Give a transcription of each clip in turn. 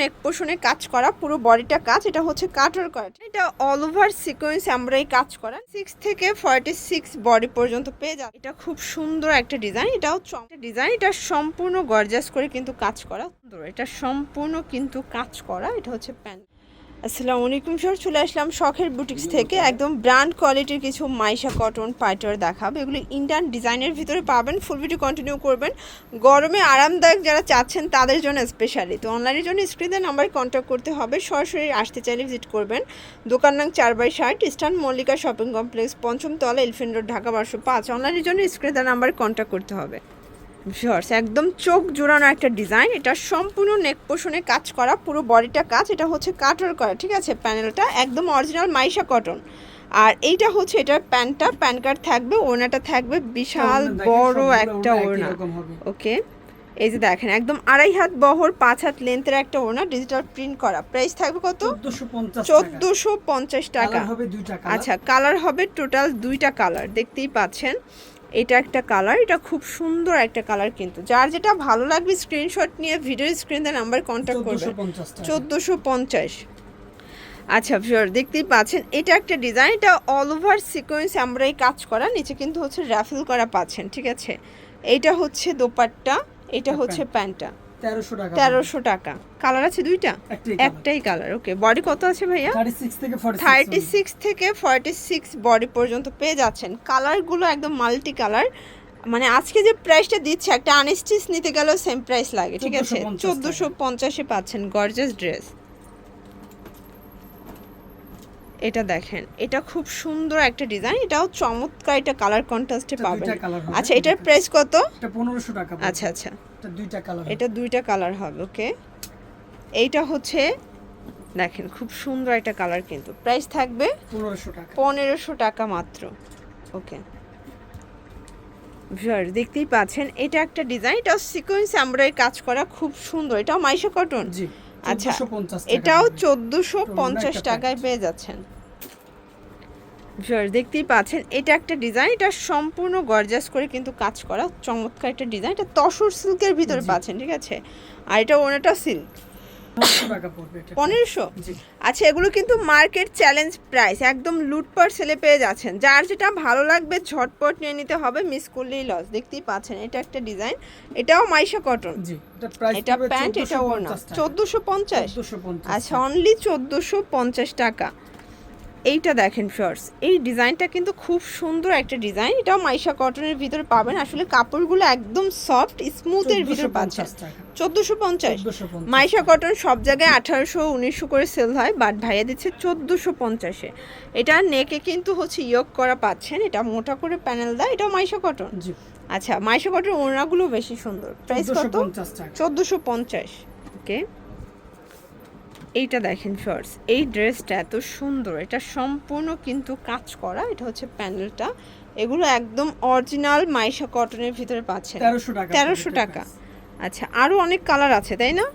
নেক পোষণে কাজ করা পুরো বডিটা কাজ, এটা হচ্ছে কাটার করা এটা অল ওভার সিকোয়েন্স আমরা এই কাজ করা। সিক্স থেকে ফর্টি সিক্স বডি পর্যন্ত পেয়ে যাবে এটা খুব সুন্দর একটা ডিজাইন এটাও ডিজাইন এটা সম্পূর্ণ গর্জাস করে কিন্তু কাজ করা। সুন্দর, এটা সম্পূর্ণ কিন্তু কাজ করা, এটা হচ্ছে প্যান্ট আসসালামু আলাইকুম স্যার চলে আসলাম শখের বুটিক্স থেকে। একদম ব্র্যান্ড কোয়ালিটির কিছু মাইশা কটন পাইটার দেখাবো। এগুলো ইন্ডিয়ান ডিজাইনের ভিতরে পাবেন ফুল ভিডিও কন্টিনিউ করবেন। গরমে আরামদায়ক যারা চাচ্ছেন, তাদের জন্য স্পেশালি তো অনলাইনের জন্য স্ক্রিনের নাম্বারে কন্ট্যাক্ট করতে হবে। সরাসরি আসতে চাইলে ভিজিট করবেন। দোকান নাম চার বাই ষাট, ইস্টার্ন মল্লিকা শপিং কমপ্লেক্স পঞ্চমতলা এলিফেন্ট রোড ঢাকা বারোশো পাঁচ। অনলাইনের জন্য স্ক্রিনের নাম্বারে কন্ট্যাক্ট করতে হবে। ভিউয়ার্স একদম চোখ জোড়ানো একটা ডিজাইন এটা সম্পূর্ণ নেক পোষণে কাজ করা পুরো বডিটা কাজ। এটা হচ্ছে কাটার করা ঠিক আছে? প্যানেলটা একদম অরিজিনাল মাইশা কটন আর এইটা হচ্ছে এটার প্যান্টটা। প্যান কার্ড থাকবে ওড়নাটা থাকবে। বিশাল বড় একটা ওড়না ওকে? এই যে দেখেন একদম আড়াই হাত বহর পাঁচ হাত লেন্থের একটা ওড়না ডিজিটাল প্রিন্ট করা। প্রাইস থাকবে কত? চোদ্দোশো পঞ্চাশ টাকা। আচ্ছা কালার হবে টোটাল দুইটা কালার দেখতেই পাচ্ছেন। এটা একটা কালার এটা খুব সুন্দর একটা কালার কিন্তু। যার যেটা ভালো লাগবে স্ক্রিনশট নিয়ে ভিডিও স্ক্রিন স্ক্রিনে নাম্বার কন্ট্যাক্ট করবে। চোদ্দোশো পঞ্চাশ আচ্ছা ভিউয়ার দেখতেই পাচ্ছেন এটা একটা ডিজাইন এটা অল ওভার সিকোয়েন্স আমরা এই কাজ করা নিচে কিন্তু হচ্ছে র্যাফেল করা পাচ্ছেন ঠিক আছে? এটা হচ্ছে দোপাট্টা এটা হচ্ছে প্যান্টটা। তেরোশো টাকা তেরোশো টাকা। কালার আছে দুইটা? একটাই কালার ওকে বডি কত আছে ভাইয়া? থার্টি সিক্স থেকে ফর্টি সিক্স বডি পর্যন্ত পেয়ে যাচ্ছেন। কালারগুলো একদম মাল্টি কালার মানে আজকে যে প্রাইসটা দিচ্ছে একটা আনস্টিচ নিতে গেলেও সেম প্রাইস লাগে ঠিক আছে? চোদ্দোশো পঞ্চাশে পাচ্ছেন গর্জাস ড্রেস এটা দেখেন এটা খুব সুন্দর একটা ডিজাইন এটাও চমৎকার এটা কালার কন্ট্রাস্টে পাবেন আচ্ছা এটার প্রাইস কত? এটা পনেরোশো টাকা আচ্ছা আচ্ছা। এটা দুইটা কালার এটা দুইটা কালার হবে ওকে? এইটা হচ্ছে দেখেন খুব সুন্দর একটা কালার কিন্তু। প্রাইস থাকবে পনেরোশো টাকা। পনেরোশো টাকা মাত্র ওকে? ভিউয়ার দেখতেই পাচ্ছেন এটা একটা ডিজাইন এটা সিকোয়েন্স এমব্রয়ডারি কাজ করা খুব সুন্দর। এটাও মাইশা কটন? জি। আচ্ছা এটাও। চোদ্দোশো পঞ্চাশ টাকায় পেয়ে যাচ্ছেন। দেখতেই পাচ্ছেন এটা একটা ডিজাইন এটা সম্পূর্ণ গর্জাস করে কিন্তু কাজ করা চমৎকার একটা ডিজাইন এটা তসর সিল্কের ভিতরে পাচ্ছেন ঠিক আছে? আর এটা ওনাটা সিল্ক পনেরোশো আচ্ছা এগুলো কিন্তু মার্কেট চ্যালেঞ্জ প্রাইস একদম লুটপাট সেলে পেয়ে যাচ্ছেন। যার যেটা ভালো লাগবে ঝটপট নিয়ে নিতে হবে মিস করলেই লস দেখতেই পাচ্ছেন এটা একটা ডিজাইন এটাও মাইশা কটন এটা প্যান্ট এটা ওড়না চোদ্দোশো পঞ্চাশ আচ্ছা অনলি চোদ্দোশো পঞ্চাশ টাকা। এইটা দেখেন ফার্স এই ডিজাইনটা কিন্তু খুব সুন্দর একটা ডিজাইন এটাও মাইশা কটনের ভিতরে পাবেন। আসলে কাপড়গুলো একদম সফট স্মুথের ভিতরে পাচ্ছেন। চোদ্দোশো পঞ্চাশ। মাইশা কটন সব জায়গায় আঠারোশো উনিশশো করে সেল হয় বাট ভাইয়া দিচ্ছে চোদ্দোশো পঞ্চাশে। এটা নেকে কিন্তু হচ্ছে ইয়োগ করা পাচ্ছেন। এটা মোটা করে প্যানেল দেয়। এটাও মাইশা কটন? আচ্ছা মাইশা কটন ওড়নাগুলো বেশি সুন্দর। প্রাইস কত? চোদ্দোশো পঞ্চাশ ওকে এইটা দেখেন শর্টস এই ড্রেসটা এত সুন্দর এটা সম্পূর্ণ কিন্তু কাজ করা এটা হচ্ছে প্যানেলটা এগুলো একদম অরিজিনাল মাইশা কটনের ভিতরে পাচ্ছেন। তেরোশো টাকা আচ্ছা আরও অনেক কালার আছে তাই না?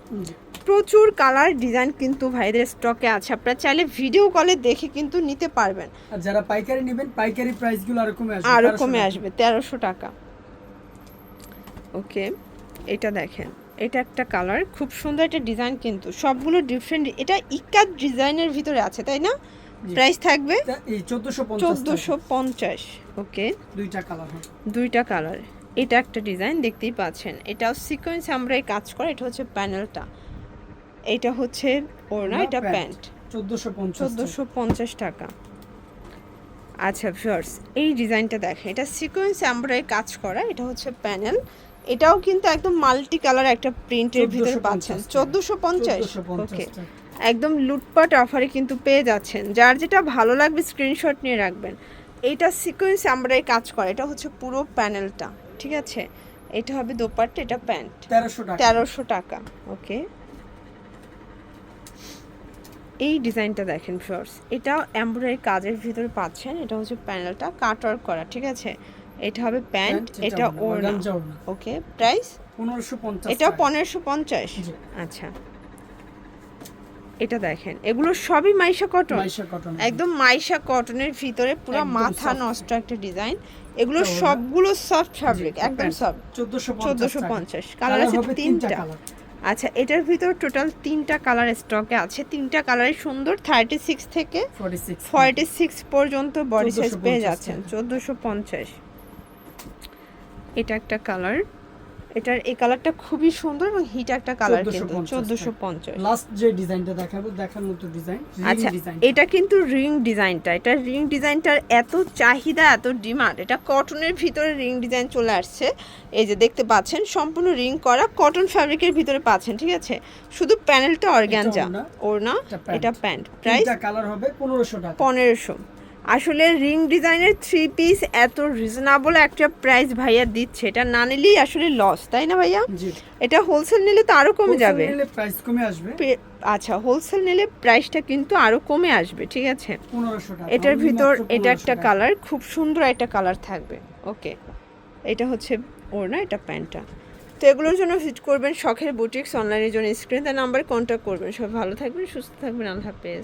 প্রচুর কালার ডিজাইন কিন্তু ভাইদের স্টকে আছে আপনারা চাইলে ভিডিও কলে দেখে কিন্তু নিতে পারবেন। আর যারা পাইকারি নেবেন পাইকারি প্রাইসগুলো আরও কমে আসবে 1300 কমে আসবে তেরোশো টাকা। ওকে এটা দেখেন। এটা একটা কালার খুব সুন্দর একটা ডিজাইন কিন্তু সবগুলো ডিফারেন্ট এটা ইকাত ডিজাইনের ভিতরে আছে তাই না? প্রাইস থাকবে চোদ্দোশো পঞ্চাশ ওকে দুইটা কালার হবে দুইটা কালার এটা একটা ডিজাইন দেখতেই পাচ্ছেন। এটাও সিকোয়েন্স আমরা এই কাজ করা এটা হচ্ছে প্যানেলটা এটা হচ্ছে ওড়না এটা প্যান্ট। চোদ্দোশো পঞ্চাশ টাকা। আচ্ছা ভিউয়ার্স এই ডিজাইনটা দেখেন এটা সিকোয়েন্স এমব্রয়ডারি কাজ করা এটা হচ্ছে প্যানেল এটাও কিন্তু একদম মাল্টি কালার একটা প্রিন্টের ভিতরে পাচ্ছেন। চোদ্দোশো পঞ্চাশ? ওকে। একদম লুটপাট অফারে কিন্তু পেয়ে যাচ্ছেন। যার যেটা ভালো লাগবে স্ক্রিনশট নিয়ে রাখবেন। এইটা সিকোয়েন্স এমব্রয়ডারি কাজ করা এটা হচ্ছে পুরো প্যানেলটা ঠিক আছে? এটা হবে দোপাট্টা এটা প্যান্ট তেরোশো টাকা। ওকে? এই ডিজাইনটা দেখেন ফ্লোর্স এটা এমব্রয়ডারি কাজের ভিতরে পাচ্ছেন এটা হচ্ছে প্যানেলটা কাট ওয়ার্ক করা ঠিক আছে? এটা হবে প্যান্ট এটা ওড়না। ওকে প্রাইস পনেরোশো পঞ্চাশ এটাও পনেরোশো পঞ্চাশ? আচ্ছা। এটা দেখেন এগুলো সবই মাইশা কটন? একদম মাইশা কটনের ভিতরে পুরো মাথা নষ্ট একটা ডিজাইন। এগুলো সবগুলো সফট ফ্যাব্রিক একদম সফট চোদ্দোশো পঞ্চাশ কালার আছে তিনটা আচ্ছা এটার ভিতর টোটাল তিনটা কালার স্টকে আছে। তিনটা কালারই সুন্দর থার্টি সিক্স থেকে ফর্টি সিক্স পর্যন্ত বডি সাইজ 1450 পেয়ে যাচ্ছেন। চোদ্দোশো পঞ্চাশ। এটা একটা কালার এটার এই কালারটা খুবই সুন্দর এবং হিট একটা কালার কিন্তু। 1450 চোদ্দোশো পঞ্চাশ। লাস্ট যে ডিজাইনটা দেখাবো দেখার মতো ডিজাইন আচ্ছা এটা কিন্তু রিং ডিজাইনটা এটা রিং ডিজাইনটার এত চাহিদা এত ডিমান্ড এটা কটনের ভিতরে রিং ডিজাইন চলে আসছে। এই যে দেখতে পাচ্ছেন সম্পূর্ণ রিং করা কটন ফ্যাব্রিকের ভিতরে পাচ্ছেন ঠিক আছে? শুধু প্যানেলটা অর্গ্যানজা ওড়না, এটা প্যান্ট। এটা প্যান্ট প্রাইস কালার হবে পনেরোশো টাকা। পনেরোশো। আসলে রিং ডিজাইনের থ্রি পিস এত রিজনেবল একটা প্রাইস ভাইয়া দিচ্ছে। এটা না নিলেই আসলে লস তাই না ভাইয়া? এটা হোলসেল নিলে তো আরও কমে যাবে। প্রাইস কমে আসবে। আচ্ছা হোলসেল নিলে প্রাইসটা কিন্তু আরও কমে আসবে ঠিক আছে? এটার ভিতর এটা একটা কালার খুব সুন্দর একটা কালার থাকবে। ওকে এটা হচ্ছে ওর না এটা প্যান্টটা। তো এগুলোর জন্য ভিজিট করবেন শখের বুটিক্স অনলাইনের জন্য স্ক্রিন তার নাম্বার কন্ট্যাক্ট করবেন। সবাই ভালো থাকবেন সুস্থ থাকবেন আল্লাহ হাফেজ।